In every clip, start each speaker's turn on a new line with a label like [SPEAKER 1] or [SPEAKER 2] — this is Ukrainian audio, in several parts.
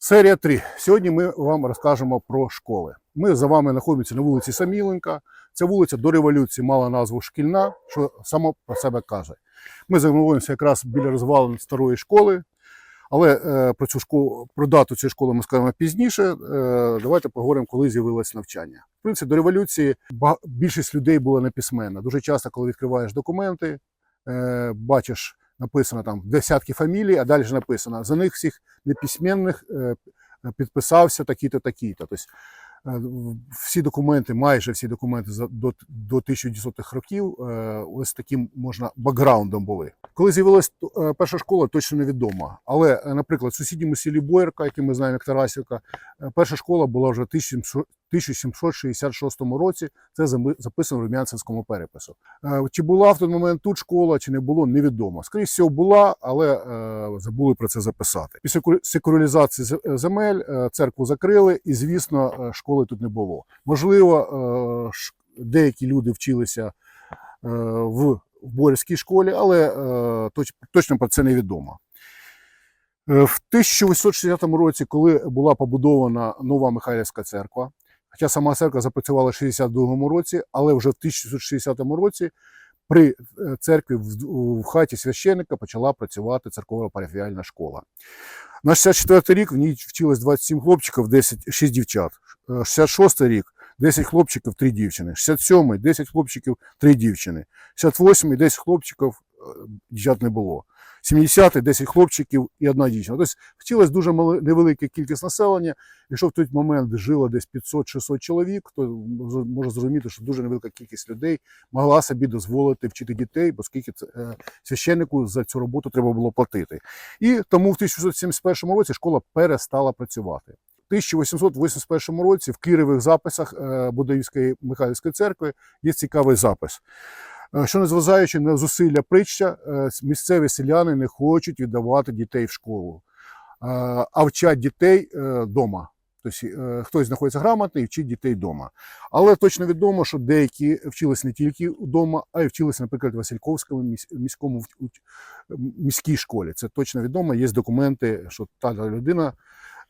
[SPEAKER 1] Серія 3. Сьогодні ми вам розкажемо про школи. Ми за вами знаходимося на вулиці Саміленка. Ця вулиця до революції мала назву Шкільна, що само про себе каже. Ми знаходимося якраз біля розвалин старої школи. Але е, про цю школу, про дату цієї школи ми скажемо пізніше. Е, давайте поговоримо, коли з'явилось навчання. В принципі, до революції більшість людей була неписьменна. Дуже часто, коли відкриваєш документи, е, бачиш, написано там десятки фамілій, а далі написано за них всіх неписьменних е, підписався такий-то, такий-то. Тобто е, всі документи, майже всі документи до, до 1900-х років е, ось таким можна бекграундом були. Коли з'явилася перша школа, точно невідомо. Але, наприклад, сусідньому селі Боярка, який ми знаємо як Тарасівка, перша школа була вже в 1700 1766 році. Це записано в Румянцевському перепису. Е, Чи була в той момент тут школа, чи не було, невідомо. Скоріше всього, була, але е, забули про це записати. Після ку- секуляризації з- е, земель церкву закрили, і звісно, школи тут не було. Можливо, деякі люди вчилися в, Борівській школі, але точно про це невідомо. В 1860 році, коли була побудована нова Михайлівська церква, хоча сама церква запрацювала в 62 році, але вже в 1660 році при е, церкві в, хаті священника почала працювати церковна парафіальна школа. На 64 рік в ній вчилось 27 хлопчиків, 10, 6 дівчат. Е, 66 рік 10 хлопчиків, 3 дівчини. 67-й 10 хлопчиків, 3 дівчини. 68-й 10 хлопчиків, е, дівчат не було. 70-й 10 хлопчиків і одна дівчина. Тобто вчилась дуже невелика кількість населення. Якщо в той момент жило десь 500-600 чоловік, то може зрозуміти, що дуже невелика кількість людей могла собі дозволити вчити дітей, оскільки це, е, священнику за цю роботу треба було платити. І тому в 1871 році школа перестала працювати. В 1881 році в кірових записах е, Будаївської Михайлівської церкви є цікавий запис. Е, Що незважаючи на зусилля притча, е, місцеві селяни не хочуть віддавати дітей в школу, е, а вчать дітей вдома. Тобто хтось знаходиться грамотний і вчить дітей вдома. Але точно відомо, що деякі вчились не тільки вдома, а й вчилися, наприклад, в Васильківському міс- міському міській школі. Це точно відомо. Є документи, що та людина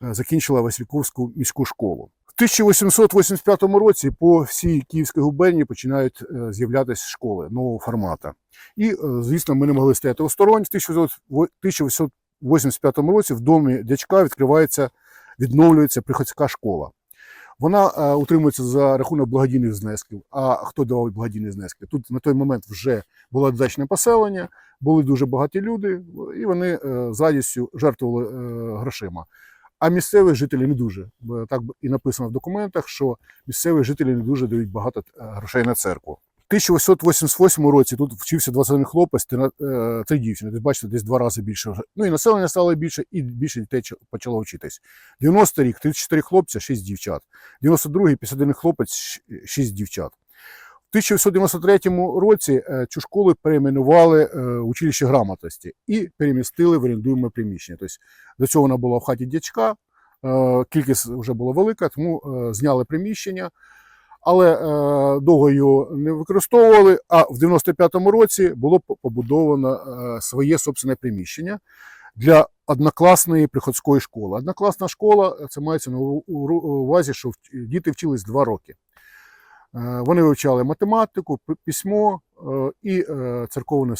[SPEAKER 1] закінчила Васильковську міську школу. В 1885 році по всій Київській губернії починають е, з'являтися школи нового формату. І, е, звісно, ми не могли стояти осторонь. В 1885 році в домі дячка відкривається, відновлюється приходська школа. Вона е, утримується за рахунок благодійних знесків. А хто давав благодійні знески? Тут на той момент вже було дачне поселення, були дуже багаті люди, і вони з радістю жертвували грошима. А місцеві жителі не дуже. Бо Так і написано в документах, що місцеві жителі не дуже дають багато е, грошей на церкву. В 1888 році тут вчився 21 хлопець, е, три дівчини. Тобто, бачите, десь два рази більше. Ну і населення стало більше, і більше дітей почало вчитись. 90 рік 34 хлопця, 6 дівчат. 92-й 51 хлопець, 6 дівчат. В 1993 році е, цю школу перейменували е, училище грамотності і перемістили в орендуєме приміщення. Тобто до цього вона була в хаті дячка, е, кількість вже була велика, тому зняли приміщення, але довго його не використовували. А в 95-му році було побудовано своє собственне приміщення для однокласної приходської школи. Однокласна школа це мається на увазі, що діти вчились два роки. Е, Вони вивчали математику, письмо е, і е, церковне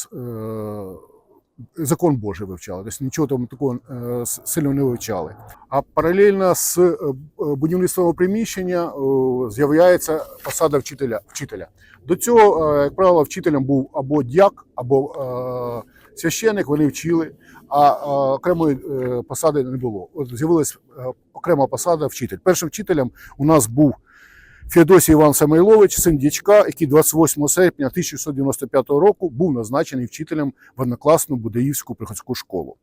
[SPEAKER 1] закон Божий вивчали. Тобто нічого там такого сильно не вивчали. А паралельно з будівництвом приміщення з'являється посада вчителя. вчителя. До цього, як правило, вчителем був або дяк, або священник, вони вчили, а окремої посади не було. От з'явилась окрема посада вчитель. Першим вчителем у нас був Феодосій Іван Самойлович, син дячка, який 28 серпня 1695 року був назначений вчителем в однокласну Будаївську приходську школу.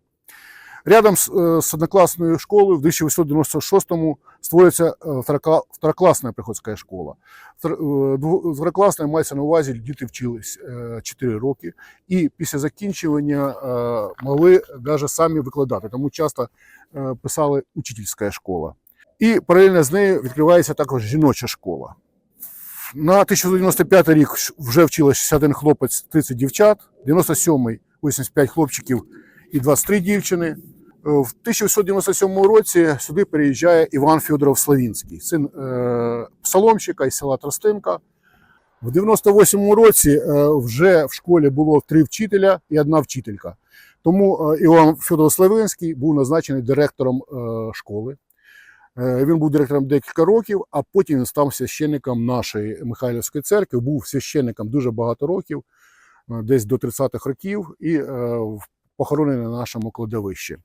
[SPEAKER 1] Рядом з, е, однокласною школою в 1896-му створюється е, второкласна приходська школа. Е, Второкласна мається на увазі, діти вчились е, 4 роки, і після закінчування е, могли навіть самі викладати, тому часто писали учительська школа. І паралельно з нею відкривається також жіноча школа. На 1995 рік вже вчилось 61 хлопець, 30 дівчат, 97-й 85 хлопчиків і 23 дівчини. В 1897 році сюди переїжджає Іван Федоров Славінський, син е, псаломщика із села Тростинка. В 98-му році е, вже в школі було три вчителя і одна вчителька. Тому е, Іван Федоров Славинський був назначений директором е, школи. Е, Він був директором декілька років, а потім він став священником нашої Михайлівської церкви. Був священником дуже багато років, е, десь до 30-х років, і е, похоронений на нашому кладовищі.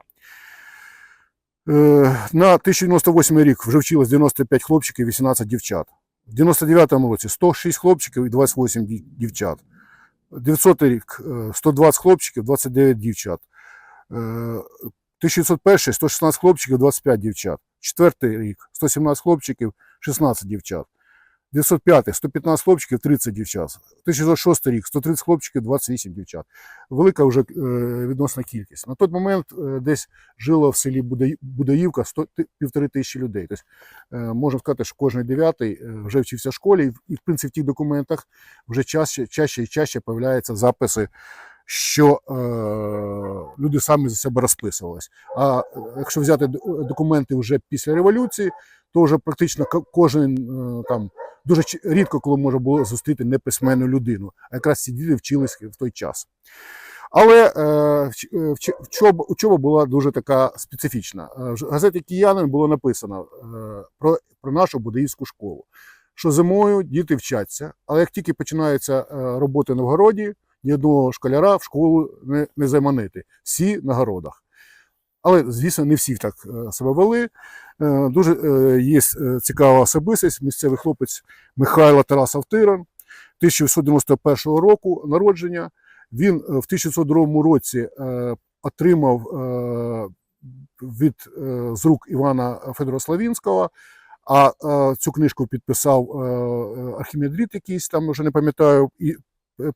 [SPEAKER 1] На 1098 рік вже вчилось 95 хлопчиків і 18 дівчат. В 99-му році 106 хлопчиків і 28 дівчат. 900 рік е, 120 хлопчиків, 29 дівчат. Е, 1901 116 хлопчиків, 25 дівчат. Четвертий рік 117 хлопчиків, 16 дівчат. 905 115 хлопчиків, 30 дівчат. 1906 рік 130 хлопчиків, 28 дівчат. Велика вже е, відносна кількість. На той момент е, десь жило в селі Будаївка півтори тисячі людей. Тобто, е, можна сказати, що кожен дев'ятий вже вчився в школі, і, в- принципі в тих документах вже чаще, чаще і чаще появляються записи, що е, люди самі за себе розписувались. А е, якщо взяти документи вже після революції, то вже практично кожен е, там дуже рідко, коли можна було зустріти неписьменну людину. А якраз ці діти вчились в той час. Але е, е, вчоба, учоба була дуже така специфічна. Е, В газеті Киянин було написано е, про, про нашу будеївську школу, що зимою діти вчаться, але як тільки починаються е, роботи на вгороді, ні одного школяра в школу не, не заманити. Всі на городах. Але, звісно, не всі так е, себе вели. Е, Дуже е, є цікава особистість, місцевий хлопець Михайло Тарасов Тиран, 1991 року народження. Він в 1902 році отримав від з рук Івана Федора Славінського, а цю книжку підписав е, якийсь, там вже не пам'ятаю і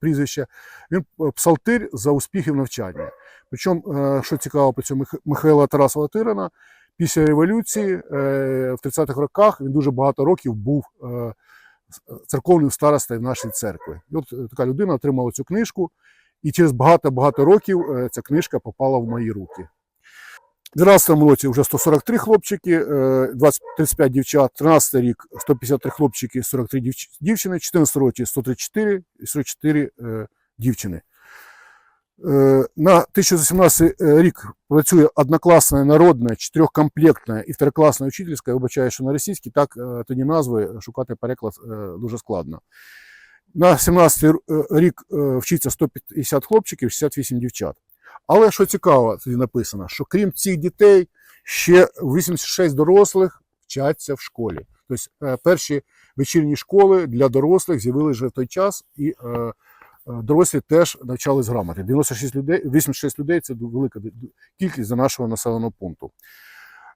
[SPEAKER 1] прізвище. Він е, псалтир за успіхи в навчанні. Причому, е, що цікаво про цього Мих- Михайла Тарасова Тирина, після революції е, в 30-х роках він дуже багато років був е, церковним старостою в нашій церкві. І от е, така людина отримала цю книжку, і через багато-багато років е, ця книжка попала в мої руки. У 12 році вже 143 хлопчики, е, 20, 35 дівчат, 13 рік 153 хлопчики, 43 дівч- дівчини, 14 році 134 і 44 е, дівчини. Е, На 2017 рік працює однокласна народна, чотирьохкомплектна і второкласна учительська. Я вибачаю, що на російській так е, тоді назви шукати переклад е, дуже складно. На 17 рік е, вчиться 150 хлопчиків, 68 дівчат. Але що цікаво, тоді написано, що крім цих дітей ще 86 дорослих вчаться в школі. Тобто е, перші вечірні школи для дорослих з'явилися вже в той час, і е, е, дорослі теж навчались грамоти. 96 людей, 86 людей це велика кількість за нашого населеного пункту.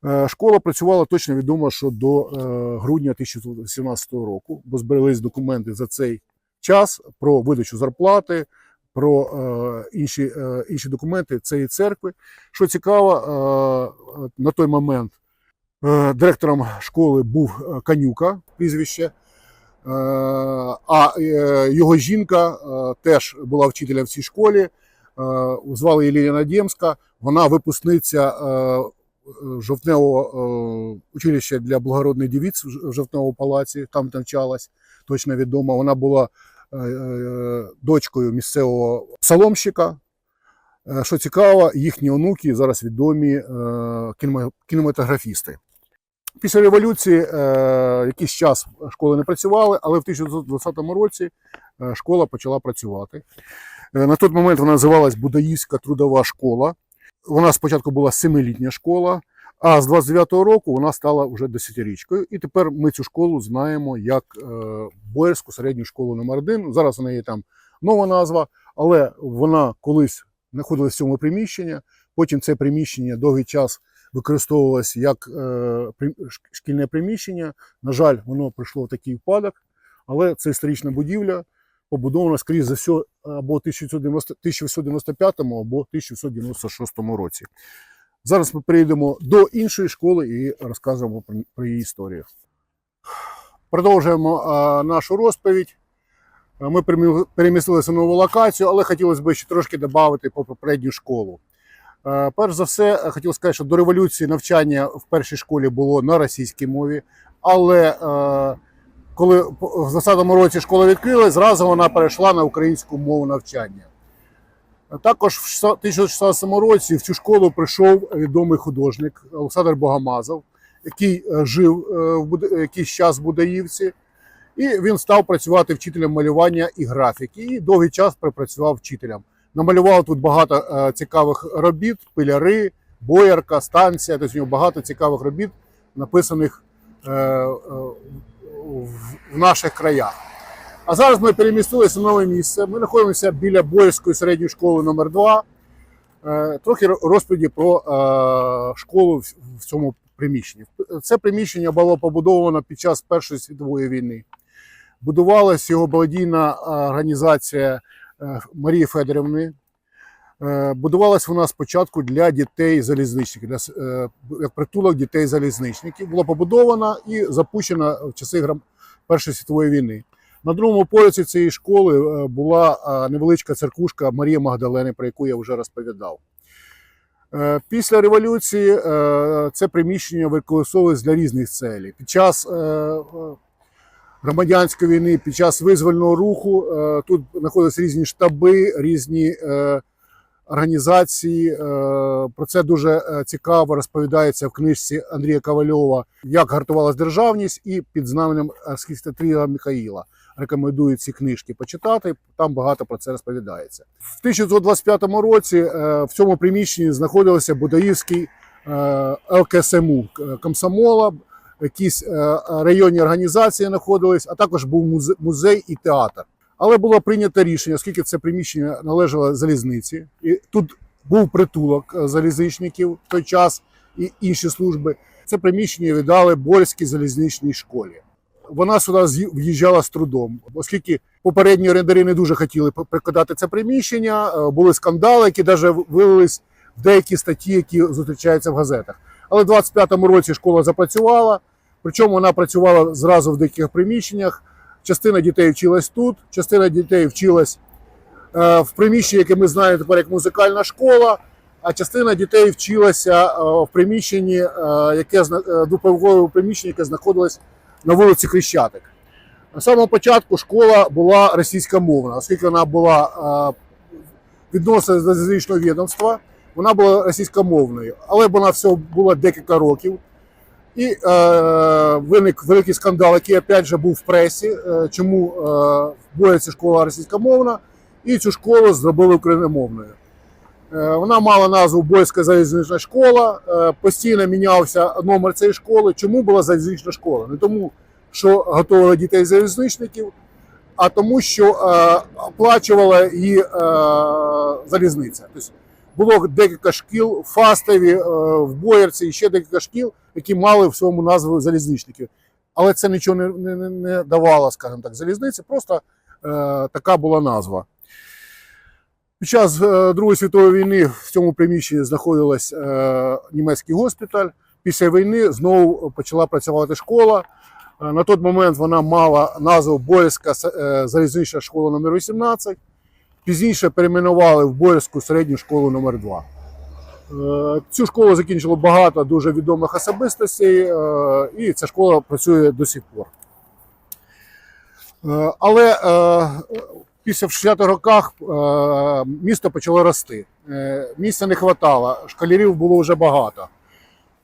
[SPEAKER 1] Е, Школа працювала точно відомо, що до е, грудня 2017 року, бо зберелись документи за цей час про видачу зарплати, про е, інші, е, інші документи цієї церкви. Що цікаво, е, на той момент директором школи був Канюка, прізвище. А його жінка теж була вчителем в цій школі. Звали її Лілія Надємська. Вона випускниця жовтневого училища для благородних дівіць в жовтневому палаці. Там навчалась, точно відомо. Вона була дочкою місцевого псаломщика. Е, Що цікаво, їхні онуки зараз відомі е, кінематографісти. Після революції е, якийсь час школи не працювали, але в 1920 році е, школа почала працювати. Е, на той момент вона називалась Будаївська трудова школа. Вона спочатку була семилітня школа, а з 29-го року вона стала вже 10-річкою. І тепер ми цю школу знаємо як е, Боярську середню школу номер 1 Зараз у неї там нова назва, але вона колись знаходилась в цьому приміщенні. Потім це приміщення довгий час використовувалось як е, шкільне приміщення. На жаль, воно прийшло в такий випадок, але це історична будівля, побудована, скоріш за все, або в 1990 1895 або 1996 році. Зараз ми перейдемо до іншої школи і розкажемо про, її історію. Продовжуємо нашу розповідь. Ми перемі- перемістилися на нову локацію, але хотілося б ще трошки додати про попередню школу. Перш за все, хотів сказати, що до революції навчання в першій школі було на російській мові, але коли в 20-му році школа відкрили, зразу вона перейшла на українську мову навчання. Також в 1616 році в цю школу прийшов відомий художник Олександр Богомазов, який е, жив е, в якийсь час в Будаївці, і він став працювати вчителем малювання і графіки. І довгий час пропрацював вчителем. Намалював тут багато е, цікавих робіт, пиляри, боярка, станція. Тобто нього багато цікавих робіт, написаних в наших краях. А зараз ми перемістилися в нове місце. Ми знаходимося біля Боярської середньої школи номер 2 Е, Трохи розповіді про е, школу в, цьому приміщенні. Це приміщення було побудовано під час Першої світової війни. Будувалась його благодійна е, організація Марії Федорівни. Будувалась вона спочатку для дітей залізничників, для притулок дітей залізничників. Була побудована і запущена в часи Першої світової війни. На другому поверсі цієї школи е, була е, невеличка церквушка Марії Магдалени, про яку я вже розповідав. Е, Після революції це приміщення використовувалось для різних целей. Під час громадянської війни, під час визвольного руху тут знаходились різні штаби, різні організації. Е, Про це дуже е, цікаво розповідається в книжці Андрія Ковальова Як гартувалась державність і під знаменем архістатріла Михаїла. Рекомендую ці книжки почитати. Там багато про це розповідається. В 1925 році е, в цьому приміщенні знаходився Будаївський ЛКСМУ комсомола, якісь районні організації знаходились, а також був музе- музей і театр. Але було прийнято рішення, оскільки це приміщення належало залізниці, і тут був притулок е, залізничників в той час і інші служби. Це приміщення віддали Борській залізничній школі. Вона сюди в'їжджала з трудом, оскільки попередні орендарі не дуже хотіли прикладати це приміщення. е, Були скандали, які навіть вилились в деякі статті, які зустрічаються в газетах. Але в 25-му році школа запрацювала. Причому вона працювала зразу в деяких приміщеннях. Частина дітей вчилась тут, частина дітей вчилась е, в приміщенні, яке ми знаємо тепер як музикальна школа, а частина дітей вчилася е, в приміщенні, е, яке двоповерхове приміщення, яке знаходилось на вулиці Хрещатик. На самому початку школа була російськомовна, оскільки вона була відносина до залізничного відомства, вона була російськомовною, але вона всього була декілька років. І е, виник великий скандал, який опять же був в пресі, е, чому е, Боярці школа російськомовна, і цю школу зробили україномовною. Е, вона мала назву Бойська залізнична школа, е, постійно мінявся номер цієї школи. Чому була залізнична школа? Не тому, що готували дітей залізничників, а тому, що е, оплачувала її е, залізниця. Тобто було декілька шкіл в Фастові, е, в Боярці і ще декілька шкіл, які мали в своєму назву залізничників. Але це нічого не, не, не- давало, скажімо так, залізниці, просто е, така була назва. Під час е, Другої світової війни в цьому приміщенні знаходилась е, німецький госпіталь. Після війни знову почала працювати школа. Е, На той момент вона мала назву Боярська е, залізнична школа номер 18 Пізніше перейменували в Боярську середню школу номер 2 Е, Цю школу закінчило багато дуже відомих особистостей, е, і ця школа працює до сих пор. Е, Але після 60-х роках місто почало рости. Місця не вистачало, школярів було вже багато.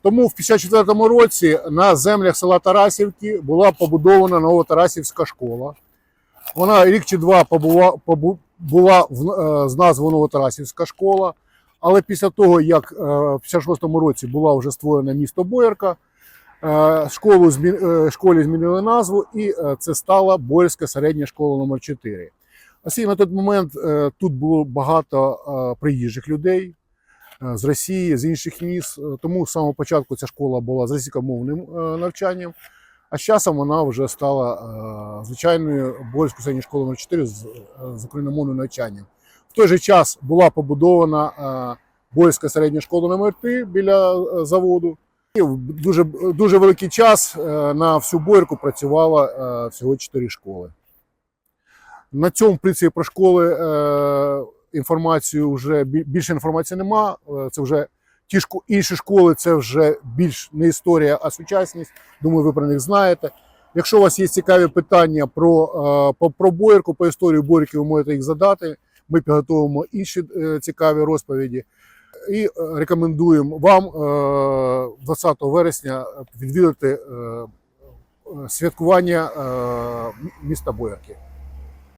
[SPEAKER 1] Тому в 54-му році на землях села Тарасівки була побудована Новотарасівська школа. Вона рік чи два побула, побу, була е, з назвою Новотарасівська школа. Але після того, як е, в 56-му році була вже створена місто Боярка, е, школу школі змінили назву, і це стала Боярська середня школа номер 4 Оскільки на той момент тут було багато приїжджих людей з Росії, з інших міст, тому з самого початку ця школа була з російськомовним навчанням. А з часом вона вже стала е, звичайною Боярською середньою школою номер 4 з, е, з україномовним навчанням. В той же час була побудована е, Боярська середня школа номер 3 біля заводу. І дуже, дуже великий час на всю Боярку працювало всього 4 школи. На цьому, в принципі, про школи інформацію вже більше інформації нема. Це вже ті шко- інші школи, це вже більш не історія, а сучасність. Думаю, ви про них знаєте. Якщо у вас є цікаві питання про, е, про бойерку, по історії бойерки, ви можете їх задати. Ми підготовимо інші е, цікаві розповіді. І е, рекомендуємо вам е, 20 вересня відвідати святкування міста Боярки.